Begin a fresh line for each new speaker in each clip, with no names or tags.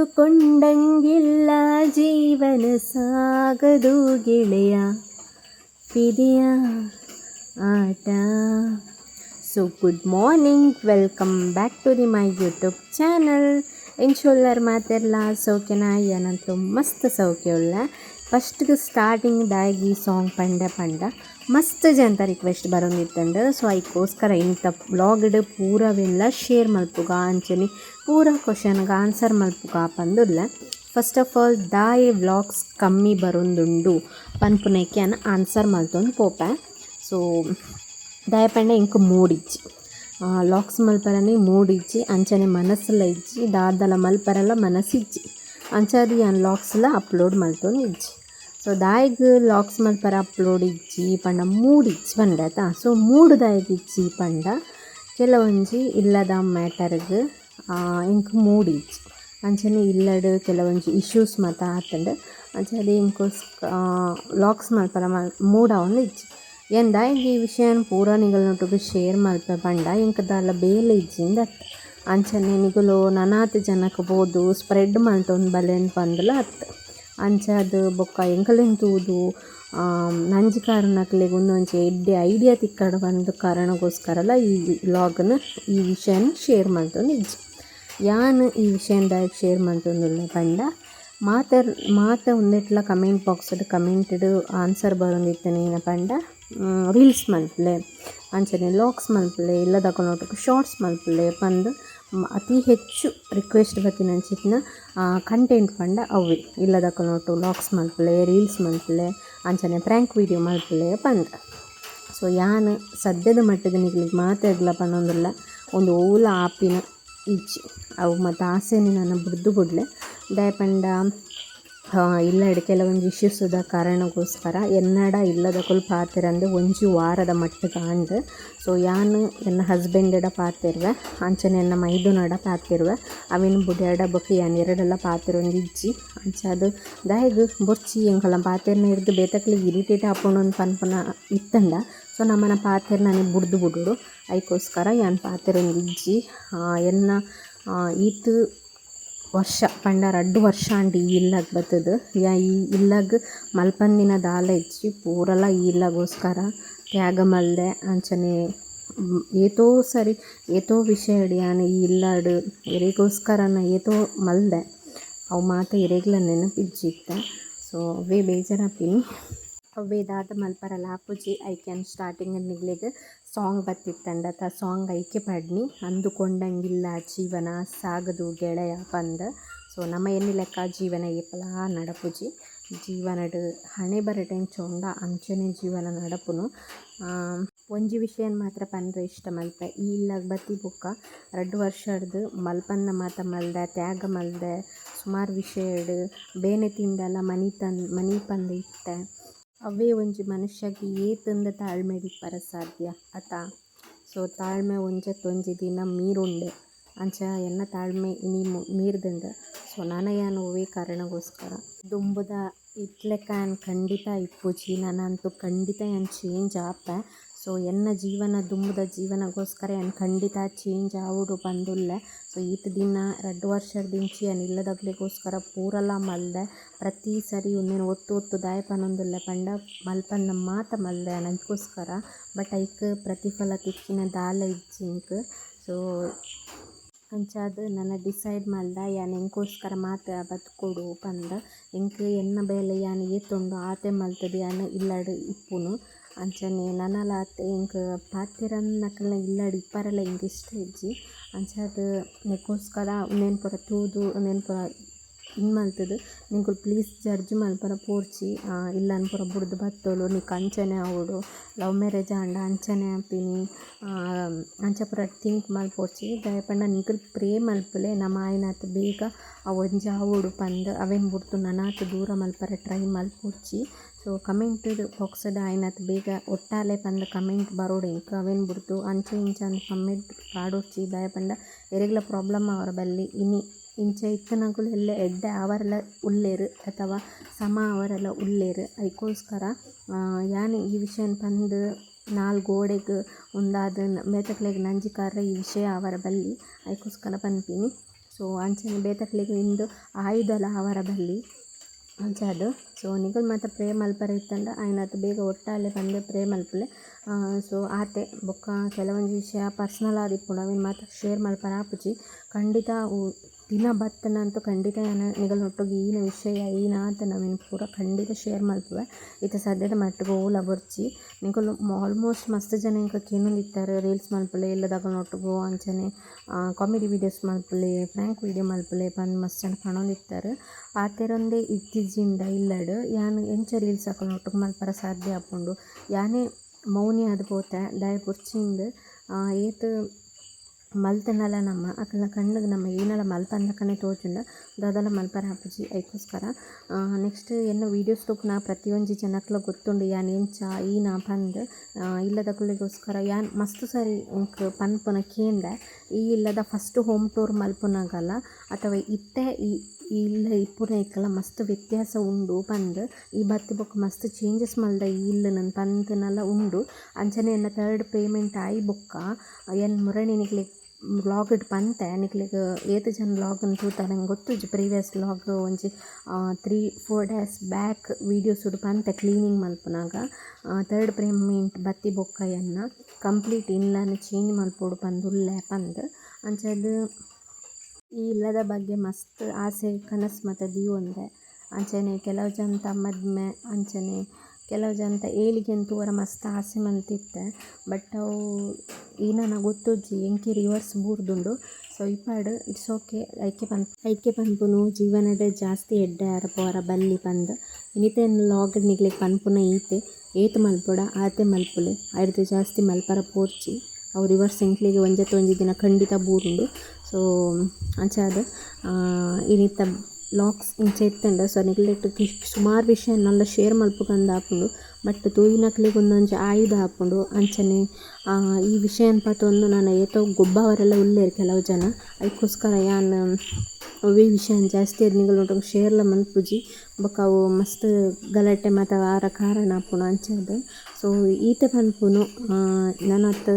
ಅಂದುಕೊಂಡಂಗಿಲ್ಲ ಜೀವನ ಸಾಗದು ಗೆಳೆಯ ಫಿದೆಯ ಆಟ so good morning welcome back to the my YouTube channel ಎಂಚೊಲ್ಲರ್ ಮಾತೆಲ್ಲ ಸೌಖ್ಯನ ಏನಂತೂ ಮಸ್ತ್ ಸೌಖ್ಯವುಳ್ಳ ಫಸ್ಟ್ಗೆ ಸ್ಟಾರ್ಟಿಂಗ್ ದಾಗಿ ಸಾಂಗ್ ಪಂಡ ಪಂಡ ಮಸ್ತ್ ಜನತ ರಿಕ್ವೆಸ್ಟ್ ಬರೋಂದಿತ್ತಂಡು ಸೊ ಅದಕ್ಕೋಸ್ಕರ ಇಂಥ ಬ್ಲಾಗ್ಡ್ ಪೂರವೆಲ್ಲ ಶೇರ್ ಮಲ್ಪುಗ ಅಂಚನೆ ಪೂರ ಕ್ವಶನ್ಗೆ ಆನ್ಸರ್ ಮಲ್ಪುಗ ಪಂದುಲ್ಲ ಫಸ್ಟ್ ಆಫ್ ಆಲ್ ದಾಯೆ ವ್ಲಾಗ್ಸ್ ಕಮ್ಮಿ ಬರೋಂದುಂಡು. ಪನ್ಪುನಕ್ಕೆ ಅನ್ನ ಆನ್ಸರ್ ಮಲ್ತೊಂದು ಪೋಪೆ. ಸೊ ದಯಪಂಡ ಇಂಕ ಮೂಡಿಜ್ಜಿ. ಲಾಕ್ಸ್ ಮಲ್ಪರನೆ ಮೂಡಿಜ್ಜಿ, ಅಂಚನೆ ಮನಸ್ಸುಲ ಇಜ್ಜಿ ದಾದಲ ಮಲ್ಪರಲ್ಲ ಮನಸ್ಸಿಜ್ಜಿ. ಅಂಚಾದಿ ಅನ್ ಲಾಕ್ಸ್ಲ ಅಪ್ಲೋಡ್ ಮಲ್ತೊಂದು ಇಜ್ಜಿ ಸೊ ದಾಯಿಗ್ ಲಾಕ್ಸ್ ಮಲ್ಪರ ಅಪ್ಲೋಡ್ ಇಜ್ಜಿ ಪಂಡ ಮೂಡಿಜ್ಜಿ ಪಂಡತ ಸೊ ಮೂಡು ದಾಯಿಗ್ ಇಜ್ಜಿ ಪಂಡ ಕೆಲವೊಂಜಿ ಇಲ್ಲದ ಮ್ಯಾಟರ್ಗ್ ಇಂಕ್ ಮೂಡಿಜ್ಜಿ ಅಂಚನೆ ಇಲ್ಲಡ್ ಕೆಲವೊಂಜಿ ಇಶ್ಯೂಸ್ ಮಾತ ಆತಂಡ್ ಅಂಚಾದಿ ಇಂಕೋಸ್ಕ ಲಾಕ್ಸ್ ಮಲ್ಪರ ಮಲ್ ಮೂಡ ಒಂದು ಇಜ್ಜಿ ಎಂದ ಈ ವಿಷಯನ ಪೂರ ನಿಗಲ್ನೊಟ್ಟಿಗೆ ಶೇರ್ ಮಲ್ಪೆ ಪಂಡ ಇಂಕ ದಾಲ ಬೇಲೆ ಇಜ್ಜಿಂದ ಅಂಚನೆ ನಿಗಲು ನನಾತ್ ಜನಕ್ಕೆ ಬೋದು ಸ್ಪ್ರೆಡ್ ಮಲ್ತೊಂದು ಬಲೆನ್ ಪಂದಲ ಅತ್ತ ಅಂಚಾದ್ ಬೊಕ್ಕ ಎಂಕಲೆನ್ ತೂದು ಒಂದು ಉಂದೊಂಜಿ ಎಡ್ಡೆ ಐಡಿಯಾ ತಿಕ್ಕಡ ಬಂದ ಕಾರಣಗೋಸ್ಕರಲ ಈ ವ್ಲಾಗ್ನ ಈ ವಿಷಯನ ಶೇರ್ ನಿಜ. ಯಾನ್ ಈ ವಿಷಯದ ಶೇರ್ ಮಲ್ತೊಂದುಲ್ಲ ಪಂಡ ಮಾತೆ ಮಾತ ಉಂದೆಟ್ಲ ಕಮೆಂಟ್ ಬಾಕ್ಸ್ಡ್ ಕಮೆಂಟ್ಡ್ ಆನ್ಸರ್ ಬರೋಂದಿತ್ತನೇನ ಪಂಡ ರೀಲ್ಸ್ ಮಲ್ಪಲೆ, ಅಂಚನೆ ಲಾಕ್ಸ್ ಮಲ್ಪಲೆ ಇಲ್ಲ ಕೊನೊಟ್ಟುಗು ಶಾರ್ಟ್ಸ್ ಮಲ್ಪಲೆ ಪಂದ್ ಅತಿ ಹೆಚ್ಚು ರಿಕ್ವೆಸ್ಟ್ ಬತ್ತಿನಂಚಿತ್ತಿನ ಕಂಟೆಂಟ್ ಪಂಡ ಅವೇ ಇಲ್ಲದ ನೋಟು ಲಾಕ್ಸ್ ಮಲ್ಪಲೆ ರೀಲ್ಸ್ ಮಲ್ಪಲೆ ಅಂಚನೆ ಪ್ರ್ಯಾಂಕ್ ವಿಡಿಯೋ ಮಲ್ಪಲೆ ಪಂದ್ ಸೊ ಯಾನು ಸದ್ಯದ ಮಟ್ಟದ ನಿಗ್ಲಿಗೆ ಮಾತಾಡ್ಲ ಪನ್ನೊಂದಿಲ್ಲ ಒಂದು ಓಲ ಆಪಿನ ಇಚ್ಚಿ ಅವು ಮತ್ತು ಆಸೆನೇ ನಾನು ಬಿಡ್ದು ಬಿಡ್ಲೆ. ದಯಪಂಡ ಇಲ್ಲಡ್ ಕೆಲವೊಂದು ಇಶ್ಯೂಸದ ಕಾರಣಗೋಸ್ಕರ ಎನ್ನಡ ಇಲ್ಲದ ಕುಲ್ ಪಾತೆರಂದು ಒಂಜಿ ವಾರದ ಮಟ್ಟಿಗೆ ಆಂಡ್ ಸೊ ಯಾನ್ ಎನ್ನ ಹಸ್ಬೆಂಡಡ ಪಾತೆರ್ವೆ ಅಂಚನೆ ಎನ್ನ ಮೈದುನಡ ಪಾತೆರ್ವೆ ಅವಿನ ಬುಡ್ಯಾಡ ಬಕ್ಕಿ ಯಾನ್ ಎರಡೆಲ್ಲ ಪಾತೆರೊಂದು ಇಜ್ಜಿ. ಅಂಚ ಅದು ದಾಯಗ್ ಬೊರ್ಚಿ ಎಂಕಲ್ಲ ಪಾತೆರ್ನ ಇರ್ದು ಬೇತಕ್ಲಿ ಇರಿಟೇಟ್ ಆಪುಂಡು ಪನ್ಪನ ಇತ್ತಂಡ ಸೊ ನಮ್ಮನ ಪಾತೆರ್ ನನಗೆ ಬುಡ್ದು ಬುಡುಡು. ಅದಕ್ಕೋಸ್ಕರ ಯಾನ್ ಪಾತೆರೊಂದು ಇಜ್ಜಿ. ಎನ್ನ ಈತ್ ವರ್ಷ, ಪಂಡ ರಡ್ಡು ವರ್ಷ ಈ ಇಲ್ಲಗ್ ಬತ್ತುದು. ಯಾ ಈ ಇಲ್ಲಗ್ ಮಲ್ಪಂದಿನ ದಾಲ ಇಜ್ಜಿ ಪೂರಲ ಈ ಇಲ್ಲಗೋಸ್ಕರ ತ್ಯಾಗ ಮಲ್ದೆ ಅಂಚನೆ ಏತೋ ಸರಿ, ಏತೋ ವಿಷಯ ಯಾನ್ ಈ ಇಲ್ಲಡ್ ನಾ ಏತೋ ಮಲ್ದೆ. ಅವು ಮಾತ ಎರೆಗ್ಲ ನೆನಪಿಜ್ಜಿತ್ತ. ಸೊ ಅವೇ ಬೇಜಾರಾಪಿನಿ ಅವೇ ಮಲ್ಪರ ಲಾಪುಜಿ ಐ ಕ್ಯಾನ್ ಸ್ಟಾರ್ಟಿಂಗ್ ನಿಗ್ಲಿಗ್ ಸಾಂಗ್ ಬತ್ತಿತ್ತಂಡ. ತ ಸಾಂಗ್ ಐಕೆ ಪಡ್ನಿ, ಅಂದುಕೊಂಡಂಗಿಲ್ಲ ಜೀವನ, ಸಾಗದು ಗೆಳೆಯ ಬಂದ. ಸೊ ನಮ್ಮ ಎನ್ನಿ ಲೆಕ್ಕ ಜೀವನ ಏಪಲ ನಡಪುಜಿ. ಜೀವನಡ್ ಹಣೆ ಬರಟೆನ್ ಚೋಂಡ ಅಂಚನೆ ಜೀವನ ನಡಪುನು. ಒಂಜಿ ವಿಷಯನ್ ಮಾತ್ರ ಪಂದ್ರೆ ಇಷ್ಟ ಮಲ್ಪ. ಈ ಇಲ್ಲ ಬತ್ತಿ ಬೊಕ್ಕ ರಡ್ಡು ವರ್ಷಡ್ದು ಮಲ್ಪಂದ ಮಾತ ಮಲ್ದೆ, ತ್ಯಾಗ ಮಲ್ದೆ, ಸುಮಾರು ವಿಷಯಡ್ ಬೇನೆ ತಿಂದೆಲ್ಲ ಮನಿ ತನ್, ಮನಿ ಪಂದ್ ಇತ್ತೆ. ಅವೇ ಒಂಜಿ ಮನುಷ್ಯಗೆ ಏತಂದ ತಾಳ್ಮೆ ದಿಪ್ಪರ ಸಾಧ್ಯ. ಅತ ಸೊ ತಾಳ್ಮೆ ಒಂಜತ್ತೊಂಜಿ ದಿನ ಮೀರುಂಡೆ. ಅಂಚ ಎನ್ನ ತಾಳ್ಮೆ ಇನಿ ಮೀರ್ದಂಡ ಸೊ ನನಯಾನ್ ಒವೇ ಕಾರಣಗೋಸ್ಕರ. ದುಂಬುದ ಇತ್ಲೆಕ್ಕ ಯಾನ್ ಖಂಡಿತ ಇಪ್ಪುಜಿ ನಾನಂತೂ ಖಂಡಿತ ಯಾನ್ ಚೇಂಜ್ ಆಪೆ ಸೊ ಎನ್ನ ಜೀವನ, ದುಂಬುದ ಜೀವನಗೋಸ್ಕರ ಏನು ಖಂಡಿತ ಚೇಂಜ್ ಆವುಡು ಪಂದುಲ್ಲೆ ಸೊ ಈತ ದಿನ ಎರಡು ವರ್ಷ ದಿಂಚಿ ಇಲ್ಲದಗ್ಲಿಗೋಸ್ಕರ ಪೂರಲ ಮಲ್ದೆ, ಪ್ರತಿ ಸರಿ ಒಂದೇನು ಒತ್ತು ಒತ್ತು ದಾಯ ಪನೊಂದುಲ್ಲೆ ಪಂಡ ಮಲ್ಪಂದ ಮಾತ ಮಲ್ದೆ ನನಗೋಸ್ಕರ ಬಟ್ ಐಕ್ ಪ್ರತಿಫಲ ತಿಕ್ಕಿನ ದಾಲ ಇಜ್ಜಿಂಕ್ ಸೊ ಅಂಚಾದ್ ನನ್ನ ಡಿಸೈಡ್ ಮಲ್ದ ಯಾನ್ ಎಂಕೋಸ್ಕರ ಮಾತ ಬತ್ಕೊಡು ಪಂದ. ಎಂಕ್ ಎನ್ನ ಬೇಲೆ ಯಾನ್ ಏತೊಂಡು ಆತೆ ಮಲ್ತದೆ ಯಾನ್ ಇಲ್ಲಡ್ ಇಪ್ಪುನು. ಅಂಚನೆ ನನಲಾತೆ ಎಂಕ್ ಪಾತೆರನ್ನಕಲ್ನ ಇಲ್ಲಡ್ ಇಪ್ಪರೆಲ್ಲ ಎಂಕ್ ಇಷ್ಟ ಇಜ್ಜಿ. ಅಂಚಾದ್ ನೆಕ್ಕೋಸ್ಕರ ಉಂದೆನ್ ಪೂರ ತೂದು ಉಂದೆನ್ ಪೂರ ಇನ್ ಮಲ್ತುದು ನಿಂಕುಲ್ ಪ್ಲೀಸ್ ಜಡ್ಜ್ ಮಲ್ಪರ ಪೋರ್ಚಿ ಇಲ್ಲನ್ ಪೂರ ಬುಡ್ದು ಬತ್ತೋಳು ನಿಕ್ ಅಂಚನೆ ಆವೊಡು ಲವ್ ಮ್ಯಾರೇಜ್ ಆಂಡ ಅಂಚನೆ ಆಪಿನಿ ಅಂಚ ಪೂರ ಥಿಂಕ್ ಮಲ್ಪೋರ್ಚಿ ದಯಪಂಡ ನಿಂಕುಲ್ ಪ್ರೇ ಮಲ್ಪಲೆ ನಮ್ಮ ಆಯ್ನಾತ್ ಬೇಗ ಅವಂಜಾವುಡು ಒಂಜಿ ಪಂದ್ ಅವೆನ್ ಬುಡ್ತು ನನಾತ್ ದೂರ ಮಲ್ಪರೆ ಟ್ರೈ ಮಲ್ಪೊಚ್ಚಿ ಸೊ ಕಮೆಂಟ್ ಬಾಕ್ಸದ ಆಯ್ನತ್. ಬೇಗ ಒಟ್ಟಾಲೆ ಪಂದ್ ಕಮೆಂಟ್ ಬರೋಡೆ. ಎಂಕ್ ಅವೆನ್ ಬುಡ್ತು. ಅಂಚೆ ಇಂಚ ಅಂದ್ ಕಮೆಂಟ್ ಪಾಡೊಚ್ಚಿ ದಯಪಂಡ ಎರೆಗ್ಲ ಪ್ರಾಬ್ಲಮ್ ಅವರ ಬಲ್ಲಿ. ಇನಿ ಇಂಚೆ ಇತ್ತನಗುಲು ಎಲ್ಲ ಎಡ್ಡೆ ಅವರೆಲ್ಲ ಉಲ್ಲೇರು ಅಥವಾ ಸಮ ಅವರೆಲ್ಲ ಉಲ್ಲೇರು. ಅದಕ್ಕೋಸ್ಕರ ಯಾನೆ ಈ ವಿಷಯನ್ ಪಂದ್ ನಾಲ್ ಗೋಡೆಗೆ ಒಂದಾದ ಬೇತಕ್ಲೆಗ್ ನಂಜಿಕಾರ ಈ ವಿಷಯ ಅವರ ಬಲ್ಲಿ ಅದಕ್ಕೋಸ್ಕರ ಪನ್ಪಿನಿ. ಸೊ ಅಂಚೆ ಬೇತಕ್ಲೆಗೆ ಇಂದು ಆಯುಧಲ ಅವರ ಬಲ್ಲಿ ಅಂಚ ಅದು. ಸೊ ನಿಗಲ್ ಮಾತ ಪ್ರೇ ಮಲ್ಪರೆ ಇತ್ತಂಡ ಆಯ್ನತ್ ಬೇಗ ಒಟ್ಟಾಲೆ ಬಂದೆ ಪ್ರೇ ಮಲ್ಪಲೆ ಸೊ ಆತೆ, ಬೊಕ್ಕ ಕೆಲವೊಂಜಿ ವಿಷಯ ಪರ್ಸ್ನಲ್ ಆದಿಪ್ಪುಂಡು ಅವಿನ ಮಾತ ಶೇರ್ ಮಲ್ಪರೆ ಆಪುಜಿ ಖಂಡಿತ ದಿನ ಅಂತೂ ಖಂಡಿತ ಯಾನ ನಿಗಲ್ನೊಟ್ಟುಗ್ ಈನ ವಿಷಯ ಈನ ಅಂತ ನವಿನ್ ಪೂರ ಖಂಡಿತ ಶೇರ್ ಮಲ್ಪುವೆ ಇತ್ತ ಸದ್ಯದ ಮಟ್ಟಿಗೆ ಓಲ ಬರ್ಚಿ. ನಿಗಲ್ ಆಲ್ಮೋಸ್ಟ್ ಮಸ್ತ್ ಜನ ಇಂಕ ಇತ್ತಾರೆ. ರೀಲ್ಸ್ ಮಲ್ಪಲೆ ಇಲ್ಲದಾಗ ದಗಲ್ನೊಟ್ಟುಗು ಅಂಚನೆ ಕಾಮಿಡಿ ವೀಡಿಯೋಸ್ ಮಲ್ಪಲೆ ಫ್ರ್ಯಾಂಕ್ ವೀಡಿಯೋ ಮಲ್ಪಲೆ ಬಂದು ಮಸ್ತ್ ಜನ ಕಾಣೊಂದಿತ್ತಾರೆ ಆ ಥರೊಂದೇ ಇತ್ತೀಚಿಂದ ಇಲ್ಲಡ್, ಯಾನು ಎಂಚ ರೀಲ್ಸ್ ಅಕಲ್ನೊಟ್ಟುಗು ಮಲ್ಪರ ಸಾಧ್ಯ ಆಪುಂಡು. ಯಾನೇ ಮೌನಿ ಅದು ಪೋತೆ ದಾಯ ಪುರ್ಚಿಂದ್ ಏತ್ ಮಲ್ತನಲ ನಮ್ಮ ಅಕಲ್ನ ಕಣ್ಣಿಗೆ ನಮ್ಮ ಏನಲ ಕಣ್ಣೆ ತೋಜುಂಡು ದಾದಾಲ ಮಲ್ಪರೆ ಆಪುಜಿ ಐಕೋಸ್ಕರ. ನೆಕ್ಸ್ಟ್ ಎನ್ನ ವೀಡಿಯೋಸ್ ತೂಪುನ ಪ್ರತಿಯೊಂಜಿ ಜನಕ್ಲ ಗೊತ್ತುಂಡು, ಯಾನ್ ಈ ನಾ ಪಂದ್ ಇಲ್ಲದ ಕುಲ್ಲಿಗೋಸ್ಕರ ಯಾನ್ ಮಸ್ತ್ ಸಾರಿ ಎಂಕ್ ಪನ್ಪುನ ಕೇಂದೆ, ಈ ಇಲ್ಲದ ಫಸ್ಟ್ ಹೋಮ್ ಟೂರ್ ಮಲ್ಪುನಗಲ ಅಥವಾ ಇತ್ತೆ ಈ ಇಲ್ಲ ಇಪ್ಪುನ ಇಕ್ಕಲ ಮಸ್ತ್ ವ್ಯತ್ಯಾಸ ಉಂಡು. ಪಂದ್ ಈ ಬತ್ತಿ ಬೊಕ್ಕ ಮಸ್ತ್ ಚೇಂಜಸ್ ಮಲ್ದ ಇಲ್ಲ ನನ್ನ ಪಂತುನಲ ಉಂಡು. ಅಂಚನೆ ಎನ್ನ ಥರ್ಡ್ ಪೇಮೆಂಟ್ ಆಯಿ ಬೊಕ್ಕ ಎನ್ ಮುರಣಿ ನಿಕ್ಲೆಗ್ ವ್ಲಾಗ್ಡ್ ಪಂತೆ. ನಿಕ್ಲೆಗ್ ಏತ್ ಜನ ವ್ಲಾಗ್ನ್ ತೂತ ನಂಗೆ ಗೊತ್ತು. ಪ್ರೀವಿಯಸ್ ವ್ಲಾಗ್ ಒಂಜಿ ತ್ರೀ ಫೋರ್ ಡೇಸ್ ಬ್ಯಾಕ್ ವೀಡಿಯೋಸುಡು ಪಂತೆ ಕ್ಲೀನಿಂಗ್ ಮಲ್ಪನಾಗ. ಥರ್ಡ್ ಪೇಮೆಂಟ್ ಬತ್ತಿ ಬೊಕ್ಕ ಎನ್ನ ಕಂಪ್ಲೀಟ್ ಇನ್ಲನ್ ಚೇಂಜ್ ಮಲ್ಪೊಡು ಪಂದುಲ್ಲೆ ಪಂದ್. ಅಂಚಾದ್ ಈ ಇಲ್ಲದ ಬಗ್ಗೆ ಮಸ್ತ್ ಆಸೆ, ಕನಸು ಮತ್ತು ದೀವೊಂದೆ ಅಂಚನೆ ಕೆಲವು ಜನತ ಮದ್ಮೆ ಅಂಚನೆ ಕೆಲವು ಜನತ ಏಳಿಗೆನ್ ತೂವರ ಮಸ್ತ್ ಆಸೆ ಮಂತಿತ್ತೆ ಬಟ್ ಅವು ಏನನ ಗೊತ್ತುಜ್ಜಿ, ಎಂಕಿ ರಿವರ್ಸ್ ಬೂರ್ದುಂಡು. ಸೊ ಇಪ್ಪಡ್ ಇಟ್ಸ್ ಓಕೆ ಐಕೆ ಪನ್ ಐಕೆ ಪನ್ಪುನು ಜೀವನಡ್ ಜಾಸ್ತಿ ಎಡ್ಡೆ ಆರ ಪೋರ ಬಲ್ಲಿ ಪಂದ್. ಇನ್ನಿತೆನ್ ಲಾಗ್ ನಿಕ್ಲೆಗ್ ಪನ್ಪುನ ಈತೆ ಏತ್ ಮಲ್ಪೊಡ, ಆತೆ ಮಲ್ಪುಲೆ. ಐರ್ದು ಜಾಸ್ತಿ ಮಲ್ಪರ ಪೋರ್ಚಿ. ಅವು ರಿವರ್ಸ್ ಎಂಕ್ಲೆಗ್ ಒಂಜತ್ತು ಒಂಜಿ ದಿನ ಖಂಡಿತ ಬೂರುಂಡು ಸೊ ಅಂಚಾದ್ ಇನಿತ್ತ ಲಾಕ್ಸ್ ಇಂಚ ಇತ್ತಂಡ. ಸೊ ನಿಕ್ಲೆಟ್ ಸುಮಾರು ವಿಷಯ ನಲ್ಲ ಶೇರ್ ಮಲ್ಪುಗಂದು ಆಪುಂಡು ಬಟ್ ತೂಯಿನಕ್ಲೆಗ್ ಒಂದೊಂಜಿ ಆಯುಧ ಆಪುಂಡು ಅಂಚನೆ ಈ ವಿಷಯನ್ ಪತೊಂದು ನಾನು ಏತೋ ಗೊಬ್ಬವರೆಲ್ಲ ಉಲ್ಲೆರ್ ಕೆಲವು ಜನ. ಐಕೋಸ್ಕರ ಯಾನ್ ಈ ವಿಷಯನ್ ಜಾಸ್ತಿ ಆದ್ ನಿಗಲ್ನೊಟ್ಟುಗು ಶೇರ್ಲ ಮಲ್ಪುಜಿ ಬೊಕ ಅವು ಮಸ್ತ್ ಗಲಾಟೆ ಮಾತ ಆರ ಕಾರಣ ಆಪುಂಡು ಅಂಚಾದ್ ಸೊ ಈತೆ ಪನ್ಪುನು ನನತ್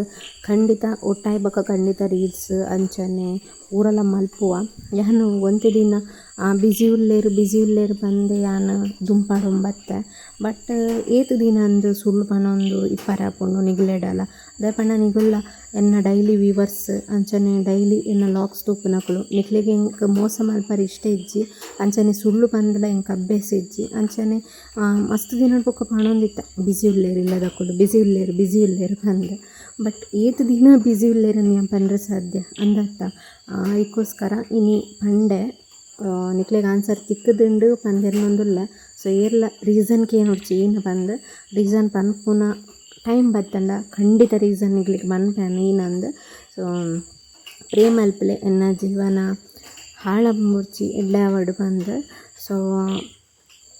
ಖಂಡಿತ ಒಟ್ಟಾಯ್ ಬೊಕ ಖಂಡಿತ ರೀಲ್ಸ್ ಅಂಚನೆ, ಊರೆಲ್ಲ ಮಲ್ಪುವ. ಯಾನು ಒಂತೆ ದಿನ ಬ್ಯುಸಿ ಉಲ್ಲೆರ್ ಬ್ಯುಸಿ ಉಲ್ಲೆರ್ ಬಂದೆ, ಯಾನು ದುಂಪಾಡೊಂಬತ್ತೆ ಬಟ್ ಏತ್ ದಿನ ಅಂದ್ ಸುಳ್ಳು ಪಣೊಂದು ಇಪ್ಪರೆ ಆಪುಂಡು ನಿಗ್ಲೆಡಲ. ಅದೇ ಪಂಡ ನಿಗುಲ್ಲ ಎನ್ನ ಡೈಲಿ ವೀವರ್ಸ್ ಅಂಚನೆ ಡೈಲಿ ಎನ್ನ ಲಾಕ್ಸ್ ತೂಪುನಕುಲು ನಿಕ್ಲೆಗ್ ಎಂಕ್ ಮೋಸ ಮಲ್ಪರೆ ಇಷ್ಟ ಇಜ್ಜಿ. ಅಂಚನೆ ಸುಳ್ಳು ಪಂದ್ಲ ಎಂಕ್ ಅಭ್ಯಾಸ ಇಜ್ಜಿ. ಅಂಚನೆ ಮಸ್ತ್ ದಿನಡ್ ಬೊಕ ಪಣೊಂದಿತ್ತ. ಬ್ಯುಸಿ ಉಲ್ಲೆರ್ ಇಲ್ಲದಕುಲು ಬ್ಯುಸಿ ಉಳ್ಳೇರು ಬ್ಯುಸಿ ಉಳ್ಳೇರು ಪಂದ್ ಬಟ್ ಏತ್ ದಿನ ಬ್ಯುಸಿ ಉಲ್ಲೆರ್ ಅಂದ್ ಪಂದ್ರೆ ಸಾಧ್ಯ? ಅಂದತ್ತ. ಅದಕ್ಕೋಸ್ಕರ ಇನಿ ಪಂಡೆ ನಿಕ್ಲೆಗೆ ಆನ್ಸರ್ ತಿಕ್ಕುದುಂಡು ಪಂದೆರ್ನೊಂದುಲ್ಲ ಸೊ ಏರ್ಲ ರೀಸನ್ ಕೇನೊಡ್ಚಿ ಏನು ಬಂದು? ರೀಸನ್ ಪನ್ಪುನ ಟೈಮ್ ಬತ್ತಂಡ ಖಂಡಿತ ರೀಸನ್ ಇಗ್ಲಿಕ್ಕೆ ಮನ್ಪೆನ ಏನಂದು ಸೊ ಪ್ರೇ ಅಲ್ಪಲೆ, ಎನ್ನ, ಜೀವನ ಮುರ್ಚಿ ಎಲ್ಲ ಆವಡ್ ಬಂದು. ಸೊ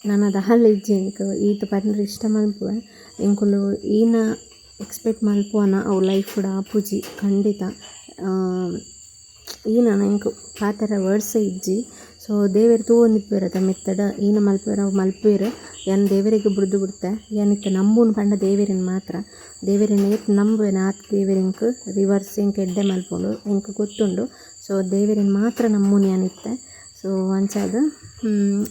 ನಾನು ಅದು ಹಾಲ್ ಇಜ್ಜಿ ಎಂಕ್ ಈತ್ ಪನ್ರೆ ಇಷ್ಟ ಮಲ್ಪುವೆ. ಎಂಕುಲು ಈನ ಎಕ್ಸ್ಪೆಕ್ಟ್ ಮಲ್ಪುವನ ಅವು ಕೂಡ ಪೂಜಿ ಖಂಡಿತ. ಈ ನಾನು ಎಂಕು ಪಾತರ ವರ್ಡ್ಸ್ ಇಜ್ಜಿ. ಸೊ ದೇವೆರ್ ತೂವೊಂದಿಪ್ಪೆರ್ ಅತ ಮೆತ್ತಡ ಈನ ಮಲ್ಪರ ಅವು ಮಲ್ಪುವೆರ್ ಯಾನ್ ದೇವೆರೆಗ್ ಬುಡ್ದು ಬಿಡ್ತೆ ಯಾನ್ ಇತ್ತೆ ಪಂಡ ದೇವೆರೆನ್ ಮಾತ್ರ. ದೇವೆರೆನ್ ಏತ್ ನಂಬುವೆನ ಆತ್ ದೇವರಿಂಕ್ ರಿವರ್ಸ್ ಇಂಕ್ ಎಡ್ಡೆ ಮಲ್ಪುಂಡು ಎಂಕ್ ಗೊತ್ತುಂಡು. ಸೊ ದೇವೆರೆನ್ ಮಾತ್ರ ಯಾನ್ ಇತ್ತೆ ಸೊ ಅಂಚಾದ್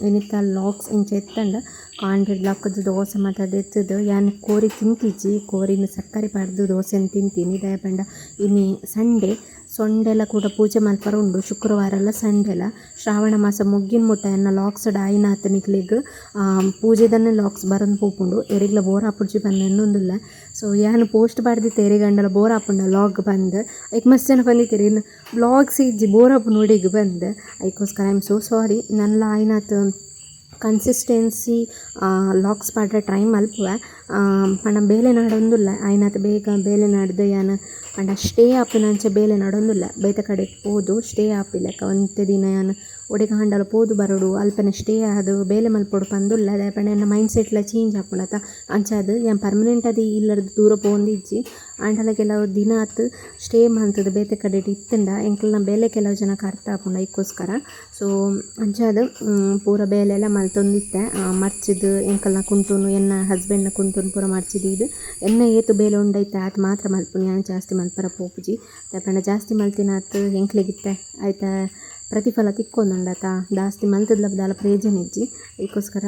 ಏನಿತ್ತ ಲಾಕ್ಸ್ ಇಂಚ ಎತ್ತಂಡ ಕಾಂಡೆಡ್ ಲಕ್ಕದ ದೋಸೆ ಮಾತ ದೆತ್ತುದು ಯಾನ್ ಕೋರಿ ತಿಂತಿಜ್ಜಿ, ಕೋರಿನ ಸಕ್ಕರೆ ಪಡೆದು ದೋಸೆನ್ ತಿಂತೀನಿ ದಯಪಂಡ ಪಂಡ. ಇನ್ನಿ ಸಂಡೆ ಸೊಂಡೆಲ ಕೂಡ ಪೂಜೆ ಮಲ್ಪರೆ ಉಂಡು. ಶುಕ್ರವಾರಲ ಸಂಡೆಲ ಶ್ರಾವಣ ಮಾಸ ಮುಗ್ಗಿನ ಮುಟ್ಟ ಎನ್ನ ಲಾಕ್ಸ್ಡ್ ಆಯಿನಾತ್ ನಿಕ್ಲೆಗ್ ಪೂಜೆದನೆ ಲಾಕ್ಸ್ ಬರೋದು ಪೋಪುಂಡು. ಎರಿಗ್ಲ ಬೋರ್ ಆಪುಡ್ಚಿ ಪಂದ್ ಎನ್ನೊಂದುಲ್ಲ. ಸೊ ಯಾನ್ ಪೋಸ್ಟ್ ಪಾಡ್ದಿತ್ತೆ ಎರಿಗಂಡಲ ಬೋರ್ ಆಪುಂಡ ಲಾಗ್ ಬಂದ್, ಐಕ್ ಮಸ್ತ್ ಜನ ಬಂದಿತ್ತೀರಿ. ಇನ್ನು ಬ್ಲಾಗ್ಸ್ ಇಜ್ಜಿ ಬೋರ್ ಆಪುಂಡು ಒಡಿಗ್ ಬಂದ್, ಐಕೋಸ್ಕರ ಐ ಆಮ್ ಸೋ ಸಾರಿ ನನ್ನ ಆಯ್ನಾತ್ ಕನ್ಸಿಸ್ಟೆನ್ಸಿ ಲಾಕ್ಸ್ ಪಾಡ್ರೆ ಟ್ರೈ ಮಲ್ಪುವೆ. ಪಂಡ ಬೇಲೆ ನಾಡೊಂದುಲ್ಲ. ಆಯ್ನಾತ್ ಬೇಗ ಬೇಲೆ ನಾಡ್ದು ಯಾನ. ಪಂಡ ಸ್ಟೇ ಆಪುನಂಚ ಬೇಲೆ ನಡೊಂದುಲ್ಲ. ಬೇತೆ ಕಡೆಗ್ ಪೋದು ಸ್ಟೇ ಆಪಿಲೆಕ್ಕ. ಒಂತೆ ದಿನ ಯಾನ್ ಒಡೆಗ್ ಹಾಂಡಲ ಪೋದು ಬರಡು. ಅಲ್ಪನೆ ಸ್ಟೇ ಆದು ಬೇಲೆ ಮಲ್ಪೊಡು ಪಂದುಲ್ಲ. ದಾಯೆ ಪಂಡ ಎನ್ನ ಮೈಂಡ್ ಸೆಟ್ಲ ಚೇಂಜ್ ಆಪುಂಡತ ಅಂಚಾದ್ ಯಾನ್ ಪರ್ಮನೆಂಟ್ ಆದಿ ಇಲ್ಲರ್ದ್ ದೂರ ಪೋಂದಿಜ್ಜಿ ಆಂಡಲ ಕೆಲವು ದಿನ ಆತ್ ಸ್ಟೇ ಮಂತದ ಬೇತೆ ಕಡೆಟ್ ಇತ್ತಂಡ ಎಂಕ್ಲ್ನ ಬೇಲೆ ಕೆಲವು ಜನ ಅರ್ಥ ಆಪುಂಡ ಇಕ್ಕೋಸ್ಕರ. ಸೊ ಅಂಚಾದ್ ಪೂರ ಬೇಲೆಲ ಮಲ್ತೊಂದಿತ್ತೆ. ಮರ್ಚಿದ್ದು ಎಂಕಲ್ನ ಕುಂಟುನು, ಎನ್ನ ಹಸ್ಬೆಂಡ್ನ ಕುಂಟುನು ಪೂರ ಮರ್ಚಿದೀದ್ ಎನ್ನ ಏತ್ ಬೇಲೆ ಉಂಡೈತೆ, ಆತ್ ಮಾತ್ರ ಮಲ್ಪುನಿ. ಯಾನ್ ಜಾಸ್ತಿ ಮಲ್ಪರ ಪೋಪುಜಿ. ಪಂಡ ಜಾಸ್ತಿ ಮಲ್ತಿನಾತ್ ಎಂಕ್ಲೆಗಿತ್ತೆ ಐತ ಪ್ರತಿಫಲ ತಿಕ್ಕೊಂದುಂಡತ ದಾಸ್ತಿ ಮಲ್ತದ್ಲ ದಾಲ ಪ್ರಯೋಜನ ಇಜ್ಜಿ. ಅದಕ್ಕೋಸ್ಕರ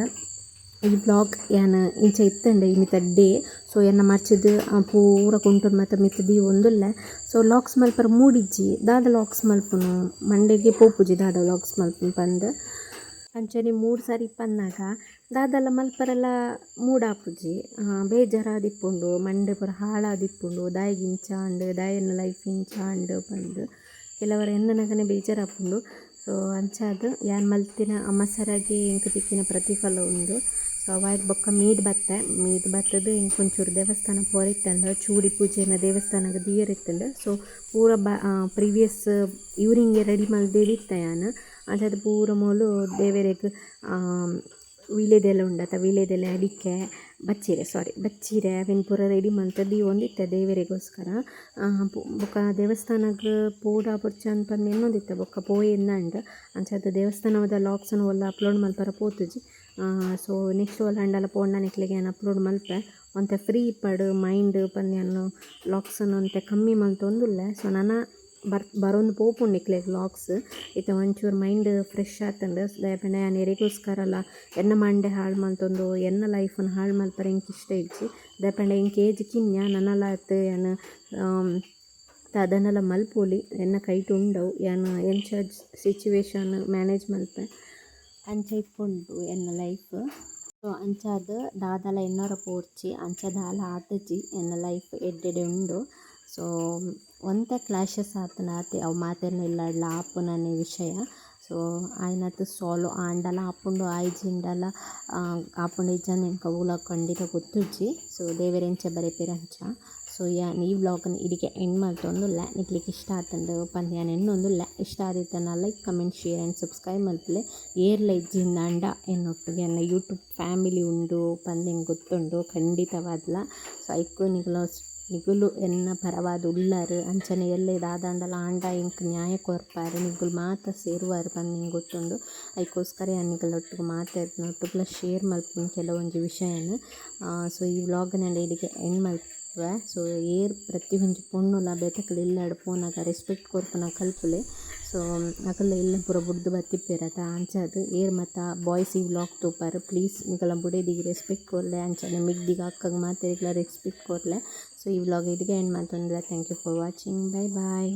ಈ ಬ್ಲಾಗ್ ಯಾನ್ ಇಂಚ ಇತ್ತಂಡೆ ಈ ಮಿತ್ತ ಡೇ. ಸೊ ಎನ್ನ ಮರ್ಚಿದ್ ಪೂರ ಕುಂಟುನ್ ಮಾತ ಮಿತ್ತ ದಿ ಒಂದುಲ್ಲೆ. ಸೊ, ಲಾಕ್ಸ್ ಮಲ್ಪರ ಮೂಡಿಜ್ಜಿ. ದಾದ ಲಾಕ್ಸ್ ಮಲ್ಪುನು, ಮಂಡೆಗೆ ಪೋಪುಜಿ ದಾದ ಲಾಕ್ಸ್ ಮಲ್ಪುನು ಪಂದ್. ಅಂಚನೆ ಮೂರು ಸಾರಿ ಪನ್ನಾಗ ದಾದಲ ಮಲ್ಪರೆಲ್ಲ ಮೂಡಾಪುಜಿ ಬೇಜಾರಾದಿಪ್ಪುಂಡು ಮಂಡೆ ಪೂರ ಹಾಳಾದಿಪ್ಪುಂಡು ದಾಯಿಗೆ ಚಾಂಡ್ ದಾಯನ ಲೈಫ್ ಇಂಚಾಂಡ್ ಬಂದು ಕೆಲವರ ಎನ್ನನಗನೆ ಬೇಜಾರಾಪುಂಡು. ಸೊ ಅಂಚಾದ ಯಾನ್ ಮಲ್ತಿನ ಅಮ್ಮಸರಾಗಿ ಇಂಕ ತಿಕ್ಕಿನ ಪ್ರತಿಫಲ ಉಂಡು. ಸೊ ಅವಾಯ್ಡ್ ಬೊಕ್ಕ ಮೀದ್ ಬತ್ತೆ. ಮೀದ್ ಬತ್ತದು ಇಂಕೊಂಚೂರು ದೇವಸ್ಥಾನ ಪೋರಿತ್ತಂಡ, ಚೂಡಿ ಪೂಜೆನ ದೇವಸ್ಥಾನಗ್ ದೀಯರಿತ್ತಂಡ. ಸೊ ಪೂರ ಬ ಪ್ರೀವಿಯಸ್ ಇವ್ರಿಂಗೆ ರೆಡಿ ಮಲ್ದೆರಿತ್ತ ಯಾನ್. ಪೂರ ಮೂಲು ದೇವೆರೆಗ್ ವೀಳ್ಯದೆಲೆ ಉಂಡತ ವೀಳ್ಯದೆಲೆ ಅಡಿಕೆ, ಬಚ್ಚಿರೆ ಸಾರಿ ಬಚ್ಚಿರೆ ಅವೆನ್ ಪೂರ ರೆಡಿ ಮಲ್ತದ್ದು ಒಂದಿತ್ತೆ ದೇವೆರೆಗೋಸ್ಕರ ಬೊಕ ದೇವಸ್ಥಾನಗ್ ಪೋಡ ಬೊರ್ಚ ಅನ್ಪಂದ್ ಎನ್ನೊಂದಿತ್ತೆ ಬೊಕ ಪೋಯೆಂದಂಡ್ ಅಂಚಾದ್ ದೇವಸ್ಥಾನದ ಲಾಕ್ಸ್ನ್ ಒಲ್ಲ ಅಪ್ಲೋಡ್ ಮಲ್ಪರ ಪೋತುಜಿ. ಸೊ ನೆಕ್ಸ್ಟ್ ಒಲ್ಲ ಅಂಡಲ ಪೋಂಡ ನಿಕ್ಲೆಗೆ ಏನು ಅಪ್ಲೋಡ್ ಮಲ್ಪೆ, ಒಂತೆ ಫ್ರೀ ಪಡ್ ಮೈಂಡ್ ಪಂದ್ಯನ್ನು ಲಾಕ್ಸನ್ನು ಒಂತೆ ಕಮ್ಮಿ ಮಲ್ತೊಂದುಲ್ಲೆ. ಸೊ ನನ ಬರ್ ಬರೊಂದು ಪೋಪುಂಡು ನಿಕ್ಲೆಗ್ ವ್ಲಾಗ್ಸ್ ಇತ್ತೆ ಒಂಚೂರು ಮೈಂಡ್ ಫ್ರೆಶ್ ಆತುಂಡು ದಾಯೆಪಂಡ ಯಾನ್ ಅಲ್ಲ ಎನ್ನ ಮಂಡೆ ಹಾಳು ಮಲ್ತೊಂದು ಎನ್ನ ಲೈಫ್ನ್ ಹಾಳು ಮಲ್ಪರೆ ಎಂಕ್ ಇಷ್ಟ ಇಜ್ಜಿ ದಾಯೆಪಂಡ ಎಂಕ್ ಏಜ್ ಕಿನ್ಯ ನನಲಾತ್ ಯಾನ್ ದಾದನಲ ಮಲ್ಪೊಲಿ, ಎನ್ನ ಕೈಟ್ ಉಂಡವು ಯಾನ್ ಎಂಚ ಸಿಚುವೇಶನ್ ಮ್ಯಾನೇಜ್ ಮಲ್ಪೆ. ಅಂಚ ಇಪ್ಪುಂಡು ಎನ್ನ ಲೈಫ್ ಸೊ, ಅಂಚಾದ ದಾದಲ ಎನ್ನೊರ ಪೋರ್ಚಿ, ಅಂಚ ದಾಲ ಆತಜಿ ಎನ್ನ ಲೈಫ್ ಎಡ್ಡೆಡೆ ಉಂಡು. ಸೊ ಒಂತೆ ಕ್ಲಾಶಸ್ ಆತನ ಆತೆ, ಅವು ಮಾತೆರ್ನ ಇಲ್ಲಡ್ಲ ಆಪುನನೆ ವಿಷಯ. ಸೊ ಆಯ್ನತ್ ಸೋಲು ಆಂಡಲ ಆಪುಂಡು ಆಯ್ಜಿಂಡಲ ಆಪುಂಡು ಇಜ್ಜ ಎಂಕ ಉಲ ಖಂಡಿತ ಗೊತ್ತುಜ್ಜಿ. ಸೊ ದೇವೆರ್ ಎಂಚ ಬರೆಪೆರಂಚ ಸೊ ಯಾನ್ ಈ ವ್ಲಾಗ್ನ್ ಇಡಿಗೆ ಎಂಡ್ ಮಲ್ತೊಂದುಲ್ಲೆ ನಿಕ್ಲಿಕ್ಕೆ ಇಷ್ಟ ಆತುಂಡು ಪಂದ್ ಯಾನ್ ಎನ್ನೊಂದುಲ್ಲೆ ಇಷ್ಟ ಆದಿತ್ತನ like comment share and subscribe ಮಲ್ಪುಲೆ ಏರ್ಲ ಇಜ್ಜಿಂದ ಅಂಡ ಎನ್ನೊಟ್ಟಿಗೆ ಎನ್ನ ಯೂಟ್ಯೂಬ್ ಫ್ಯಾಮಿಲಿ ಉಂಡು ಪಂದ್ಯ ಎಂಕ್ ಗೊತ್ತುಂಡು, ಖಂಡಿತವಾದ್ಲ. ಸೊ ಐಕು ನಿಕ್ಲ ನಿಗುಲು ಎನ್ನ ಪರವಾದ್ ಉಳ್ಳರ್ ಅಂಚನೆ ಎಲ್ಲೆ ದಾದಾಂಡಲ ಆಂಡ ಎಂಕ್ ನ್ಯಾಯ ಕೊರ್ಪಾರ್, ನಿಗುಲು ಮಾತ ಸೇರುವಾರ್ ಎಂಕ್ ಗೊತ್ತುಂಡು. ಐಕೋಸ್ಕರ ಯಾನ್ ನಿಕುಲೊಟ್ಟಿಗೆ ಮಾತಾಡ್ನ ಒಟ್ಟುಗ್ಲ ಶೇರ್ ಮಲ್ಪುನು ಕೆಲವೊಂಜಿ ವಿಷಯನ್. ಸೊ ಈ ವ್ಲಾಗ್ನ ಇಡಿಗೆ ಎಂಡ್ ಮಲ್ಪುವೆ. ಸೊ ಏರ್ ಪ್ರತಿ ಒಂಜಿ ಪೊಣ್ಣುಲ ಬೆತಕುಲು ಇಲ್ಲಡ್ ಪೋನಾಗ ರೆಸ್ಪೆಕ್ಟ್ ಕೊರ್ಪುನ ಕಲ್ಪುಲೆ. ಸೊ ಅಕಲ್ನ ಇಲ್ಲ ಪೂರ ಬುಡ್ದು ಬತ್ತಿಪ್ಪೆರತ ಅಂಚಾದ್. ಏರ್ ಮತ್ತ ಬಾಯ್ಸ್ ಈ ವ್ಲಾಗ್ ತೂಪಾರ್. ಪ್ಲೀಸ್ ನಿಕಲ್ನ ಬುಡೆದಿಗೆ ರೆಸ್ಪೆಕ್ಟ್ ಕೊರ್ಲೆ, ಅಂಚನೆ ಮಿಗ್ದಿಗೆ ಅಕ್ಕಗ್ ಮಾತೆರೆಗ್ಲ ರೆಸ್ಪೆಕ್ಟ್ ಕೊರ್ಲೆ. ಸೊ ಈ ವ್ಲಾಗ್ ಇಡಿಗೆ end ಮಲ್ತೊಂದುಲ್ಲೆ thank you for watching bye bye